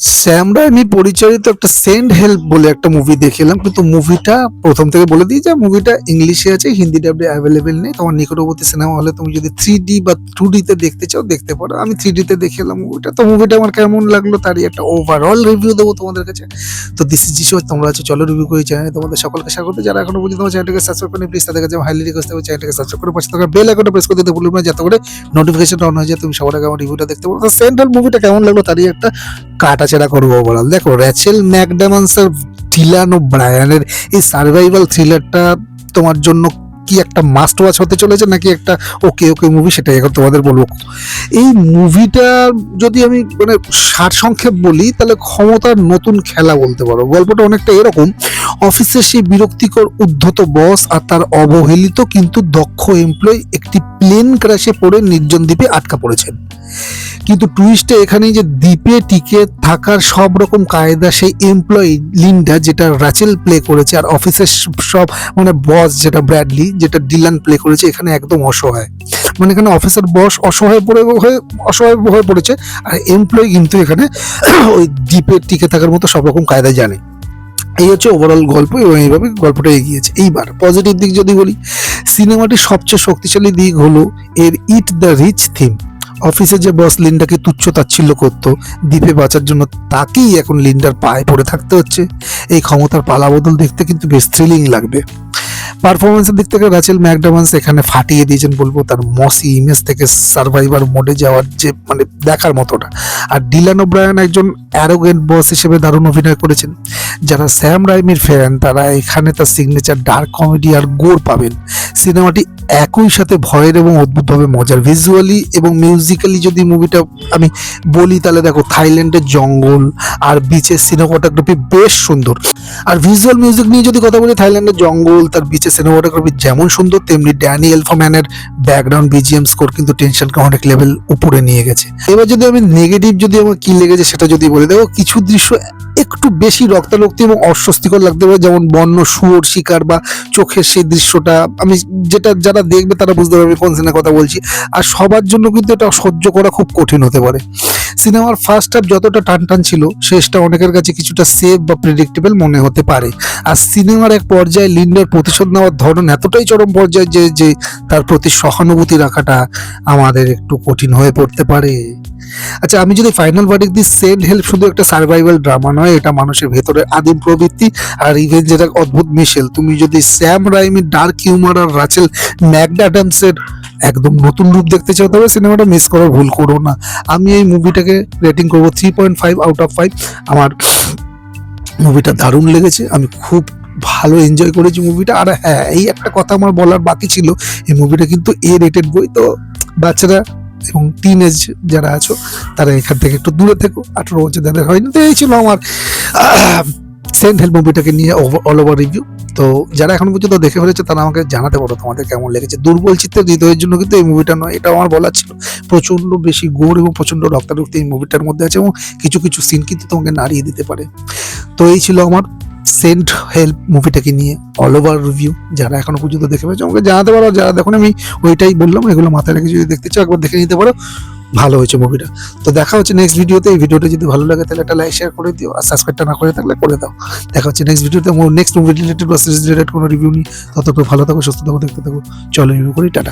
শ্যাম রায়মি পরিচালিত একটা send help বলে একটা মুভি দেখলাম, কিন্তু মুভিটা প্রথম থেকে বলে দিই যে মুভিটা ইংলিশে আছে হিন্দি ডাবডে অ্যাভেলেবেল নেই, তোমার নিকটবর্তী সিনেমা হলে তুমি যদি থ্রি ডি বা টু তে দেখতে চাও, দেখতে পারো। আমি থ্রি তে দেখলাম মুভিটা তো মুভিটা আমার কেমন লাগল তারই একটা ওভারঅল রিভিউ দেবো তোমাদের কাছে। তো দিস ইজ জিসো তোমরা আছে, চলো রিভিউ করে চ্যানেলে তোমাদের সকলকে স্বাগত। যারা এখনও পর্যন্ত আমার চ্যানেলটাকে সাবস্ক্রাইব করেনি প্লিজ তাদের কাছে হাইলি রিকোয়েস্ট করব চ্যানেলটাকে সাবস্ক্রাইব করে পাশে থাকা বেল আইকনটা প্রেস করে দিতে ভুলবে না, যাতে করে নোটিফিকেশন অন হয়ে যায়, তুমি সবার আগে আমার রিভিউটা দেখতে পারো। তো সেন্ট্রাল মুভিটা কেমন লাগল তারই একটা কাটাছেড়া করব ওভারঅল দেখো র্যাচেল ম্যাকডামান্স ডিলান ও ব্রায়ানের এই সার্ভাইভাল থ্রিলারটা তোমার জন্য কি একটা মাস্ট ওয়াচ হতে চলেছে নাকি একটা ওকে ওকে মুভি সেটাই এখন তোমাদের বলব। এই মুভিটা যদি আমি মানে সার সংক্ষেপ বলি, তাহলে ক্ষমতার নতুন খেলা বলতে পারো। গল্পটা অনেকটা এরকম, অফিসের সেই বিরক্তিকর উদ্ধত বস আর তার অবহেলিত কিন্তু দক্ষ এমপ্লয়ি একটি প্লেন ক্র্যাশে পড়ে নির্জন দ্বীপে আটকা পড়েছেন। কিন্তু টুইস্টে এখানেই যে দ্বীপে টিকে থাকার সব রকম কায়দা সেই এমপ্লয়ি লিন্ডা যেটা রাচেল প্লে করেছে, আর অফিসের সব মানে বস যেটা ব্র্যাডলি যেটা ডিলান প্লে করেছে, এখানে একদম অসহায়। মানে এখানে অফিসার বস অসহায় পড়ে হয়ে, অসহায় হয়ে পড়েছে, আর এমপ্লয়ি কিন্তু এখানে ওই দ্বীপে টিকে থাকার মতো সব রকম কায়দা জানে। এই হচ্ছে ওভারঅল গল্প, এবং এইভাবে গল্পটা এগিয়েছে এইবার পজিটিভ দিক যদি বলি সিনেমাটির সবচেয়ে শক্তিশালী দিক হলো এর ইট দ্য রিচ থিম অফিসে যে বস লিন্ডাকে তুচ্ছ তাচ্ছিল্য করতো, দ্বীপে বাঁচার জন্য তাকেই এখন লিন্ডার পায়ে পড়ে থাকতে হচ্ছে। এই ক্ষমতার পালাবদল দেখতে কিন্তু বেশ থ্রিলিং লাগবে। পারফরমেন্সের দিক থেকে রাচেল ম্যাকডামান্স এখানে ফাটিয়ে দিয়েছেন বলব, তার মসি ইমেজ থেকে সার্ভাইভার মোডে যাওয়ার যে মানে দেখার মতোটা। আর ডিলান ওব্রায়ান একজন অ্যারোগেন্ট বস হিসেবে দারুণ অভিনয় করেছেন। যারা স্যাম রাইমির ফ্যান তারা এখানে তার সিগনেচার ডার্ক কমেডি আর গোর পাবেন। সিনেমাটি একই সাথে ভয়ের এবং অদ্ভুতভাবে মজার। ভিজুয়ালি এবং মিউজিক্যালি যদি মুভিটা আমি বলি, তাহলে দেখো, থাইল্যান্ডের জঙ্গল আর বিচের সিনেমাটোগ্রাফি বেশ সুন্দর। আর ভিজুয়াল মিউজিক নিয়ে যদি কথা বলি, থাইল্যান্ডের জঙ্গল, তার বিচের সিনেমাটোগ্রাফি যেমন সুন্দর, তেমনি ড্যানি এলফাম্যানের ব্যাকগ্রাউন্ড বিজিএম স্কোর কিন্তু টেনশনকে অনেক লেভেল উপরে নিয়ে গেছে। এবার যদি আমি নেগেটিভ যদি আমার কি লেগেছে সেটা যদি বলে, দেখো কিছু দৃশ্য একটু বেশি রক্তারক্তি এবং অস্বস্তিকর লাগতে পারে, যেমন বন্য শুয়োর শিকার বা চোখের সেই দৃশ্যটা। আমি যেটা যারা দেখবে তারা বুঝতে পারবে কোন সিনেমার কথা বলছি। আর সবার জন্য কিন্তু এটা সহ্য করা খুব কঠিন হতে পারে। সিনেমার ফার্স্ট হাফ যতটা টান টান ছিল, শেষটা অনেকের কাছে কিছুটা সেফ বা প্রেডিক্টেবল মনে হতে পারে। আর সিনেমার এক পর্যায়ে লিন্ডার প্রতিশোধ নেওয়ার ধরন এতটাই চরম পর্যায়ে যে যে তার প্রতি সহানুভূতি রাখাটা আমাদের একটু কঠিন হয়ে পড়তে পারে। আচ্ছা আমি যদি ফাইনাল ভার্ডিক দিই সেন্ড হেল্প শুধু একটা সার্ভাইভাল ড্রামা নয়, এটা মানুষের ভেতরে আদিম প্রবৃত্তি আর রিভেঞ্জের এক অদ্ভুত মিশেল। তুমি যদি স্যাম রাইমি ডার্ক হিউমার আর রাচেল ম্যাকডাডামসের একদম নতুন রূপ দেখতে চাও, তবে সিনেমাটা মিস করার ভুল করো না। আমি এই মুভিটাকে রেটিং করব three point five out of five আমার মুভিটা দারুণ লেগেছে। আমি খুব ভালো এনজয় করেছি মুভিটা আর হ্যাঁ এই একটা কথা আমার বলার বাকি ছিল, এই মুভিটা কিন্তু এ রেটেড বই। তো বাচ্চারা এবং টিন এজ যারা আছো, তারা এখান থেকে একটু দূরে থেকো। আঠারো বছর যাদের হয়নি, তো এই ছিল আমার সেন্ট হেল্প মুভিটাকে নিয়ে অল ওভার রিভিউ তো যারা এখন পর্যন্ত দেখে ফেলেছে, তারা আমাকে জানাতে পারো তোমাদের কেমন লেগেছে। দুর্বল চিত্তের হৃদয়ের জন্য কিন্তু এই মুভিটা নয় এটা আমার বলার ছিল। প্রচণ্ড বেশি গোড় এবং প্রচণ্ড রক্তারক্তি এই মুভিটার মধ্যে আছে এবং কিছু কিছু সিন কিন্তু তোমাকে নাড়িয়ে দিতে পারে। তো এই ছিল আমার সেন্ট হেল্প মুভিটাকে নিয়ে অল ওভার রিভিউ যারা এখনও পর্যন্ত দেখে ফেলেছে, আমাকে জানাতে পারো। যারা দেখুন, আমি ওইটাই বললাম, এগুলো মাথায় রেখে যদি দেখতে চাও, একবার দেখে নিতে পারো। ভালো হয়েছে মুভিটা তো দেখা হচ্ছে নেক্সট ভিডিওতে এই ভিডিওটা যদি ভালো লাগে, তাহলে একটা লাইক শেয়ার করে দিও। আর সাবস্ক্রাইবটা না করে থাকলে করে দাও। দেখা হচ্ছে নেক্সট ভিডিওতে নেক্সট মুভি রিলেটেড বা সিরিজ রিলেটেড কোনো রিভিউ নিই ততক্ষণ ভালো থাকো, সুস্থ থাকো, দেখতে থাকো। চলো রিভিউ করি, টাটা।